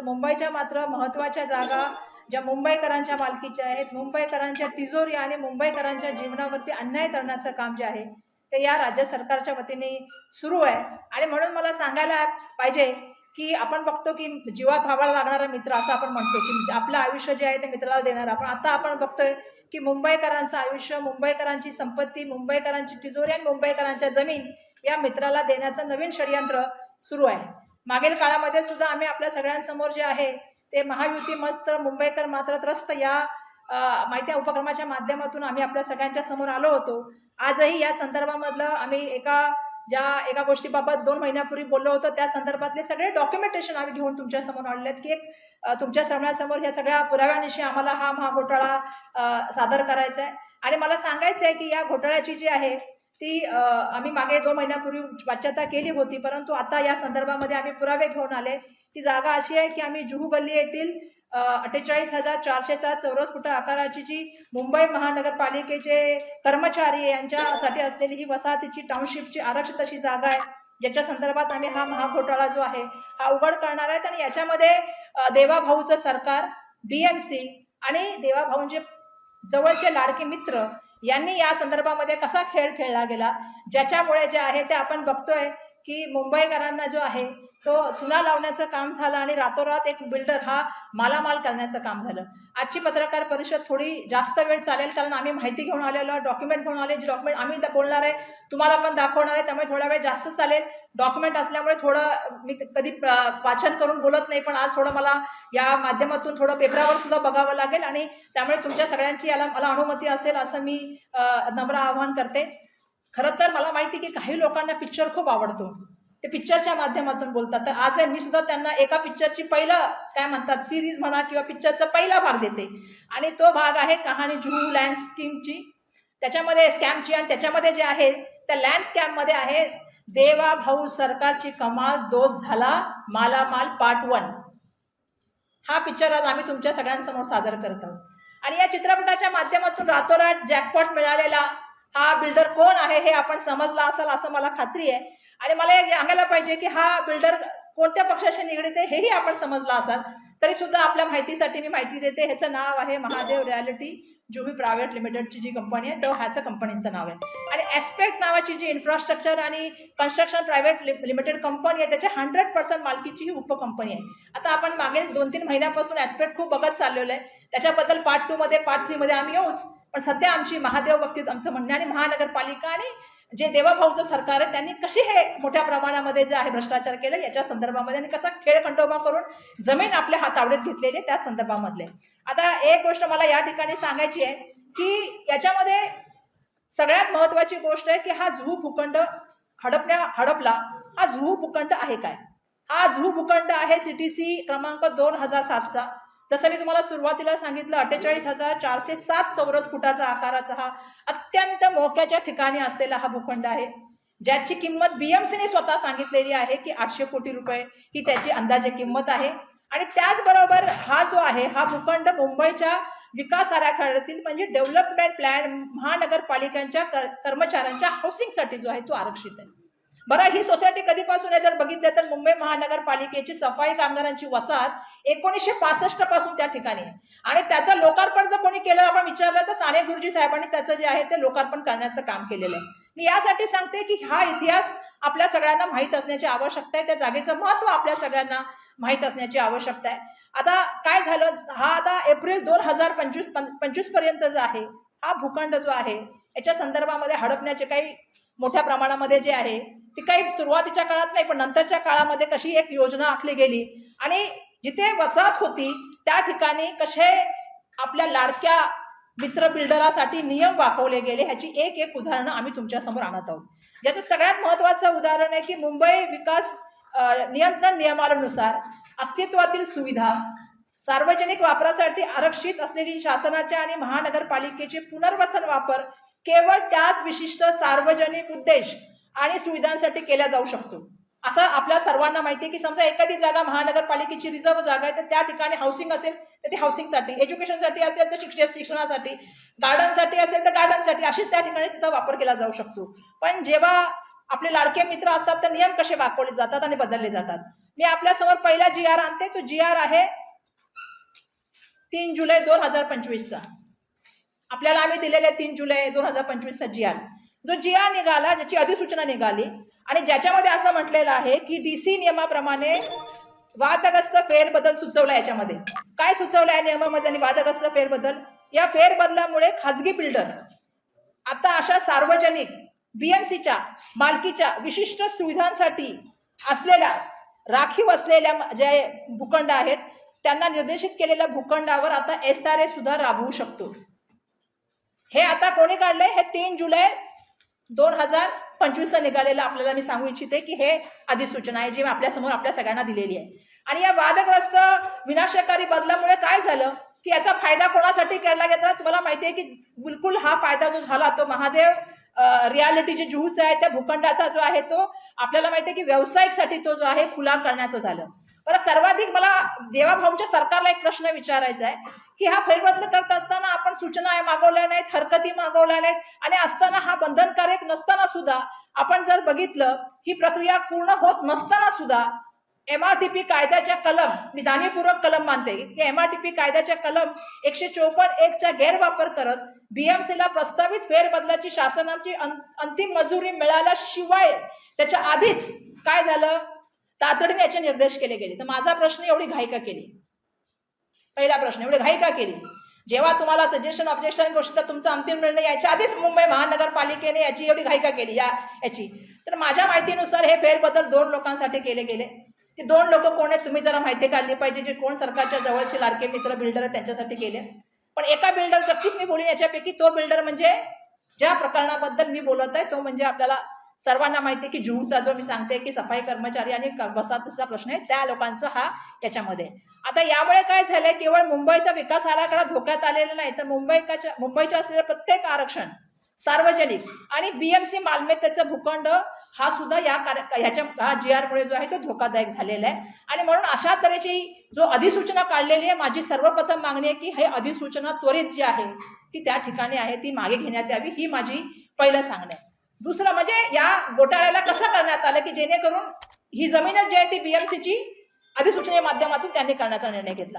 तर मुंबईच्या मात्र महत्त्वाच्या जागा ज्या मुंबईकरांच्या मालकीच्या आहेत मुंबईकरांच्या तिजोरी आणि मुंबईकरांच्या जीवनावरती अन्याय करण्याचं काम जे आहे ते या राज्य सरकारच्या वतीने सुरू आहे. आणि म्हणून मला सांगायला पाहिजे की आपण बघतो की जीवा भावाला लागणारा मित्र असं आपण म्हणतो की आपलं आयुष्य जे आहे ते मित्राला देणार. आपण आता आपण बघतोय की मुंबईकरांचं आयुष्य मुंबईकरांची संपत्ती मुंबईकरांची तिजोरी आणि मुंबईकरांच्या जमीन या मित्राला देण्याचं नवीन षडयंत्र सुरू आहे. मागील काळामध्ये सुद्धा आम्ही आपल्या सगळ्यांसमोर जे आहे ते महायुती मस्त मुंबईकर मात्र त्रस्त या माहिती उपक्रमाच्या माध्यमातून आम्ही आपल्या सगळ्यांच्या समोर आलो होतो. आजही या संदर्भामधलं आम्ही एका ज्या एका गोष्टीबाबत दोन महिन्यापूर्वी बोललो होतो त्या संदर्भातले सगळे डॉक्युमेंटेशन आम्ही घेऊन तुमच्यासमोर आणले आहेत की एक तुमच्या समोरासमोर या सगळ्या पुराव्यानिशी आम्हाला हा महाघोटाळा घोटाळा सादर करायचा आहे आणि मला सांगायचं आहे की या घोटाळ्याची जी आहे ती आम्ही मागे दोन महिन्यापूर्वी वाच्यता केली होती परंतु आता या संदर्भामध्ये आम्ही पुरावे घेऊन आले. ती जागा अशी आहे की आम्ही जुहू गल्ली येथील अठ्ठेचाळीस हजार चारशे चार चौरस फुट आकाराची जी मुंबई महानगरपालिकेचे कर्मचारी यांच्यासाठी असलेली ही वसाहतीची टाउनशिपची आरक्षित अशी जागा आहे. ज्याच्या संदर्भात आम्ही हा महाघोटाळा जो आहे हा उघड करणार आहेत. आणि याच्यामध्ये देवाभाऊचं सरकार बीएमसी आणि देवाभाऊंचे जवळचे लाडके मित्र यांनी या संदर्भामध्ये कसा खेळ खेळला गेला? ज्याच्यामुळे जे आहे ते आपण बघतोय. की मुंबईकरांना जो आहे तो चुना लावण्याचं काम झालं आणि रातोरात एक बिल्डर हा मालामाल करण्याचं काम झालं. आजची पत्रकार परिषद थोडी जास्त वेळ चालेल कारण आम्ही माहिती घेऊन आलेलो डॉक्युमेंट घेऊन आले जे डॉक्युमेंट आम्ही बोलणार आहे तुम्हाला पण दाखवणार आहे त्यामुळे थोडा वेळ जास्त चालेल. डॉक्युमेंट असल्यामुळे थोडं मी कधी वाचन करून बोलत नाही पण आज थोडं मला या माध्यमातून थोडं पेपरावर सुद्धा बघावं लागेल आणि त्यामुळे तुमच्या सगळ्यांची याला मला अनुमती असेल असं मी नम्र आवाहन करते. खरं तर मला माहिती आहे की काही लोकांना पिक्चर खूप आवडतो. ते पिक्चरच्या माध्यमातून बोलतात. तर आज मी सुद्धा त्यांना एका पिक्चरची पहिलं काय म्हणतात सिरीज म्हणा किंवा पिक्चरचा पहिला भाग देते. आणि तो भाग आहे कहाणी जुहू लँड स्कीमची त्याच्यामध्ये स्कॅमची आणि त्याच्यामध्ये जे आहे त्या लँड स्कॅममध्ये आहे देवा भाऊ सरकारची कमाल दोष झाला मालामाल पार्ट वन हा पिक्चर आज आम्ही तुमच्या सगळ्यांसमोर सादर करत आहोत. आणि या चित्रपटाच्या माध्यमातून रातोरात जॅकपॉट मिळालेला हा बिल्डर कोण आहे हे आपण समजला असाल असं मला खात्री आहे. आणि मला हे सांगायला पाहिजे की हा बिल्डर कोणत्या पक्षाशी निगडीत आहे हेही आपण समजला असाल. तरी सुद्धा आपल्या माहितीसाठी मी माहिती देते. ह्याचं नाव आहे महादेव रियालिटी जुबी प्रायव्हेट लिमिटेडची जी कंपनी आहे तो ह्याचं कंपनीचं नाव आहे. आणि एस्पेक्ट नावाची जी इन्फ्रास्ट्रक्चर आणि कन्स्ट्रक्शन प्रायव्हेट लिमिटेड कंपनी आहे त्याच्या हंड्रेड पर्सेंट मालकीची ही उपकंपनी आहे. आता आपण मागील दोन तीन महिन्यापासून एस्पेक्ट खूप बघत चाललेलो आहे. त्याच्याबद्दल पार्ट टू मध्ये पार्ट थ्री मध्ये आम्ही येऊच. पण सध्या आमची महादेव बाबतीत आमचं म्हणणं आणि महानगरपालिका आणि जे देवाभाऊचं सरकार आहे त्यांनी कशी हे मोठ्या प्रमाणामध्ये जे आहे भ्रष्टाचार केलं याच्या संदर्भामध्ये आणि कसा खेळ खंडोबा करून जमीन आपल्या हातावडीत घेतलेली आहे त्या संदर्भामधले. आता एक गोष्ट मला या ठिकाणी सांगायची आहे की याच्यामध्ये सगळ्यात महत्वाची गोष्ट आहे की हा जुहू भूखंड हडपण्या हडपला हा जुहू भूखंड आहे काय? हा जुहू भूखंड आहे सीटीसी क्रमांक दोन हजार सातचा. जसं मी तुम्हाला सुरुवातीला सांगितलं अठ्ठेचाळीस हजार चारशे सात चौरस फुटाचा आकाराचा हा अत्यंत मोक्याच्या ठिकाणी असलेला हा भूखंड आहे. ज्याची किंमत बीएमसीने स्वतः सांगितलेली आहे की आठशे कोटी रुपये ही त्याची अंदाजे किंमत आहे. आणि त्याचबरोबर हा जो आहे हा भूखंड मुंबईच्या विकास आराखड्यातील म्हणजे डेव्हलपमेंट प्लॅन महानगरपालिकांच्या कर्मचाऱ्यांच्या हाऊसिंगसाठी जो आहे तो आरक्षित आहे. बरं ही सोसायटी कधीपासून आहे जर बघितलं तर मुंबई महानगरपालिकेची सफाई कामगारांची वसाहत एकोणीसशे पासष्टपासून त्या ठिकाणी आहे. आणि त्याचं लोकार्पण जर कोणी केलं आपण विचारलं तर साने गुरुजी साहेबांनी त्याचं जे आहे ते लोकार्पण करण्याचं काम केलेलं आहे. मी यासाठी सांगते की हा इतिहास आपल्या सगळ्यांना माहीत असण्याची आवश्यकता आहे. त्या जागेचं महत्त्व आपल्या सगळ्यांना माहीत असण्याची आवश्यकता आहे. आता काय झालं? हा आता एप्रिल दोन हजार पंचवीस पंचवीसपर्यंत जो आहे हा भूखंड जो आहे याच्या संदर्भामध्ये हडपण्याचे काही मोठ्या प्रमाणामध्ये जे आहे ती काही सुरुवातीच्या काळात नाही पण नंतरच्या काळामध्ये कशी एक योजना आखली गेली. आणि जिथे वसाहत होती त्या ठिकाणी कसे आपल्या लाडक्या मित्र बिल्डरासाठी नियम वापरले गेले ह्याची एक एक उदाहरणं आम्ही तुमच्यासमोर आणत आहोत. ज्याचं सगळ्यात महत्वाचं उदाहरण आहे की मुंबई विकास नियंत्रण नियमानुसार अस्तित्वातील सुविधा सार्वजनिक वापरासाठी आरक्षित असलेली शासनाच्या आणि महानगरपालिकेचे पुनर्वसन वापर केवळ त्याच विशिष्ट सार्वजनिक उद्देश आणि सुविधांसाठी केला जाऊ शकतो. असं आपल्या सर्वांना माहिती आहे की समजा एखादी जागा महानगरपालिकेची रिझर्व्ह जागा आहे तर त्या ठिकाणी हाऊसिंग असेल तर ती हाऊसिंगसाठी एज्युकेशनसाठी असेल तर शिक्षण शिक्षणासाठी गार्डनसाठी असेल तर गार्डनसाठी अशीच त्या ठिकाणी तिचा वापर केला जाऊ शकतो. पण जेव्हा आपले लाडके मित्र असतात तर नियम कसे वाकवले जातात आणि बदलले जातात? मी आपल्यासमोर पहिला जी आर आणते. तो जी आर आहे तीन जुलै दोन हजार पंचवीसचा. आपल्याला आम्ही दिलेले तीन जुलै दोन हजार पंचवीसचा जी आर जो जिया निघाला ज्याची अधिसूचना निघाली आणि ज्याच्यामध्ये असं म्हटलेलं आहे की डीसी नियमाप्रमाणे वादग्रस्त फेरबदल सुचवला याच्यामध्ये. काय सुचवलं आहे नियमामध्ये आणि वादग्रस्त फेरबदल? या फेरबदलामुळे खाजगी बिल्डर आता अशा सार्वजनिक बीएमसीच्या मालकीच्या विशिष्ट सुविधांसाठी असलेल्या राखीव असलेल्या जे भूखंड आहेत त्यांना निर्देशित केलेल्या भूखंडावर आता एस आर ए सुद्धा राबवू शकतो. हे आता कोणी काढले हे तीन जुलै दोन हजार पंचवीसचा निघालेलं आपल्याला मी सांगू इच्छिते की हे अधिसूचना आहे जी आपल्यासमोर आपल्या सगळ्यांना दिलेली आहे. आणि या वादग्रस्त विनाशकारी बदलामुळे काय झालं? की याचा फायदा कोणासाठी केला गेला? तुम्हाला माहिती आहे की बिलकुल हा फायदा जो झाला तो महादेव रियालिटी जे आहे त्या भूखंडाचा जो आहे तो आपल्याला माहिती आहे की व्यावसायिकसाठी तो जो आहे खुला करण्याचं झालं. तर सर्वाधिक मला देवाभाऊंच्या सरकारला एक प्रश्न विचारायचा आहे की हा फेरबदल करत असताना आपण सूचना मागवल्या नाहीत हरकती मागवल्या नाहीत आणि असताना हा बंधनकारक नसताना सुद्धा आपण जर बघितलं ही प्रक्रिया पूर्ण होत नसताना सुद्धा एमआरटीपी कायद्याच्या कलम मी जाणीवपूर्वक कलम मानते की एमआरटीपी कायद्याच्या कलम एकशे चोपन्न एक चा गैरवापर करत बीएमसीला प्रस्तावित फेरबदलाची शासनाची अंतिम मंजुरी मिळाल्याशिवाय त्याच्या आधीच काय झालं? तातडीने याचे निर्देश केले गेले. तर माझा प्रश्न एवढी घाई का केली. पहिला प्रश्न एवढी घाई का केली. जेव्हा तुम्हाला सजेशन ऑब्जेक्शन गोष्ट तुमचा अंतिम निर्णय याच्या आधीच मुंबई महानगरपालिकेने याची एवढी घाई का केली या याची. तर माझ्या माहितीनुसार हे फेरबदल दोन लोकांसाठी केले गेले. ते दोन लोक कोण आहेत तुम्ही जरा माहिती काढली पाहिजे जे कोण सरकारच्या जवळचे लाडके मित्र बिल्डर आहेत त्यांच्यासाठी केले. पण एका बिल्डर नक्कीच मी बोलीन याच्यापैकी तो बिल्डर म्हणजे ज्या प्रकरणाबद्दल मी बोलत आहे तो म्हणजे आपल्याला सर्वांना माहिती आहे की जुहूचा जो मी सांगते की सफाई कर्मचारी आणि वसाहतीचा प्रश्न आहे त्या लोकांचा हा याच्यामध्ये आता यामुळे काय झालंय केवळ मुंबईचा विकास आराखडा धोक्यात आलेला नाही तर मुंबईच्या मुंबईच्या असलेलं प्रत्येक आरक्षण सार्वजनिक आणि बीएमसी मालमत्तेचा भूखंड हा सुद्धा या कार्य ह्याच्या हा जी आरमुळे जो आहे तो धोकादायक झालेला आहे. आणि म्हणून अशा तऱ्हेची जो अधिसूचना काढलेली आहे माझी सर्वप्रथम मागणी आहे की हे अधिसूचना त्वरित जी आहे ती त्या ठिकाणी आहे ती मागे घेण्यात यावी ही माझी पहिलं सांगणं आहे. दुसरं म्हणजे या घोटाळ्याला कसं करण्यात आलं की जेणेकरून ही जमीनच जी आहे ती बीएमसीची अधिसूचने माध्यमातून त्यांनी करण्याचा निर्णय घेतला.